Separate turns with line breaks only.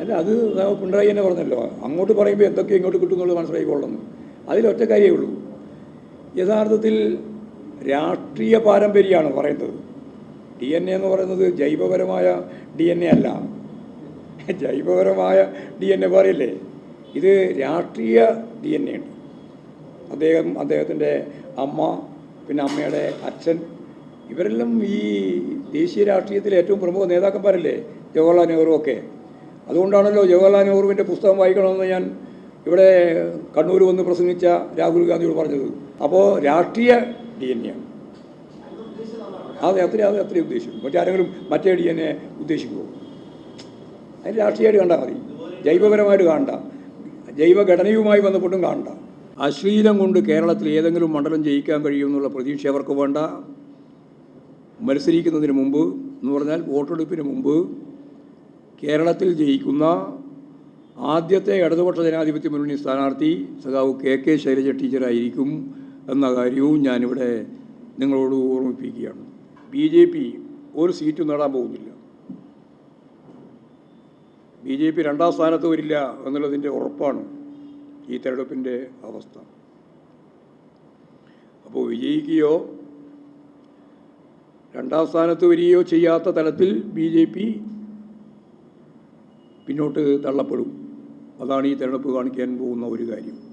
അല്ല അത് പിണറായി തന്നെ പറഞ്ഞല്ലോ. അങ്ങോട്ട് പറയുമ്പോൾ എന്തൊക്കെ ഇങ്ങോട്ട് കിട്ടുമെന്നുള്ളത് മനസ്സിലായിക്കൊള്ളുന്നു അതിലൊറ്റ കാര്യമേ ഉള്ളൂ. യഥാർത്ഥത്തിൽ രാഷ്ട്രീയ പാരമ്പര്യമാണ് പറയുന്നത്. ഡി എൻ എ എന്ന് പറയുന്നത് ജൈവപരമായ ഡി എൻ എ അല്ല. ജൈവപരമായ ഡി എൻ എ പറയില്ലേ ഇത് രാഷ്ട്രീയ ഡി എൻ എ ഉണ്ട് അദ്ദേഹം അദ്ദേഹത്തിന്റെ അമ്മ പിന്നെ അമ്മയുടെ അച്ഛൻ ഇവരെല്ലാം ഈ ദേശീയ രാഷ്ട്രീയത്തിലെ ഏറ്റവും പ്രമുഖ നേതാക്കന്മാരല്ലേ? ജവഹർലാൽ നെഹ്റു ഒക്കെ അതുകൊണ്ടാണല്ലോ ജവഹർലാൽ നെഹ്റുവിന്റെ പുസ്തകം വായിക്കണമെന്ന് ഞാൻ ഇവിടെ കണ്ണൂർ വന്ന് പ്രസംഗിച്ച രാഹുൽ ഗാന്ധിയോട് പറഞ്ഞത്. അപ്പോൾ രാഷ്ട്രീയ ഡി എൻ എ ആണ്. അതെ അത്രയും അത് അത്രയും ഉദ്ദേശിക്കും മറ്റേ ഡി എൻ എ ഉദ്ദേശിക്കുമോ അതിന് രാഷ്ട്രീയമായിട്ട് കണ്ടാൽ മതി. ജൈവപരമായിട്ട് കാണണ്ട ജൈവഘടനയുമായി ബന്ധപ്പെട്ടും കാണണ്ട അശ്ലീലം കൊണ്ട് കേരളത്തിൽ ഏതെങ്കിലും മണ്ഡലം ജയിക്കാൻ കഴിയുമെന്നുള്ള പ്രതീക്ഷ അവർക്ക് വേണ്ട. മത്സരിക്കുന്നതിന് മുമ്പ് എന്ന് പറഞ്ഞാൽ വോട്ടെടുപ്പിന് മുമ്പ് കേരളത്തിൽ ജയിക്കുന്ന ആദ്യത്തെ ഇടതുപക്ഷ ജനാധിപത്യ മുന്നണി സ്ഥാനാർത്ഥി സഖാവ് കെ കെ ശൈലജ ടീച്ചറായിരിക്കും എന്ന കാര്യവും ഞാനിവിടെ നിങ്ങളോട് ഓർമ്മിപ്പിക്കുകയാണ്. ബി ജെ പി ഒരു സീറ്റും നേടാൻ പോകുന്നില്ല. ബി ജെ പി രണ്ടാം സ്ഥാനത്ത് വരില്ല എന്നുള്ളതിന്റെ ഉറപ്പാണ് ഈ തെരഞ്ഞെടുപ്പിന്റെ അവസ്ഥ. അപ്പോൾ വിജയിക്കുകയോ രണ്ടാം സ്ഥാനത്ത് വരികയോ ചെയ്യാത്ത തലത്തിൽ ബി ജെ പി പിന്നോട്ട് തള്ളപ്പെടും. അതാണ് ഈ തെരഞ്ഞെടുപ്പ് കാണിക്കാൻ പോകുന്ന ഒരു കാര്യം.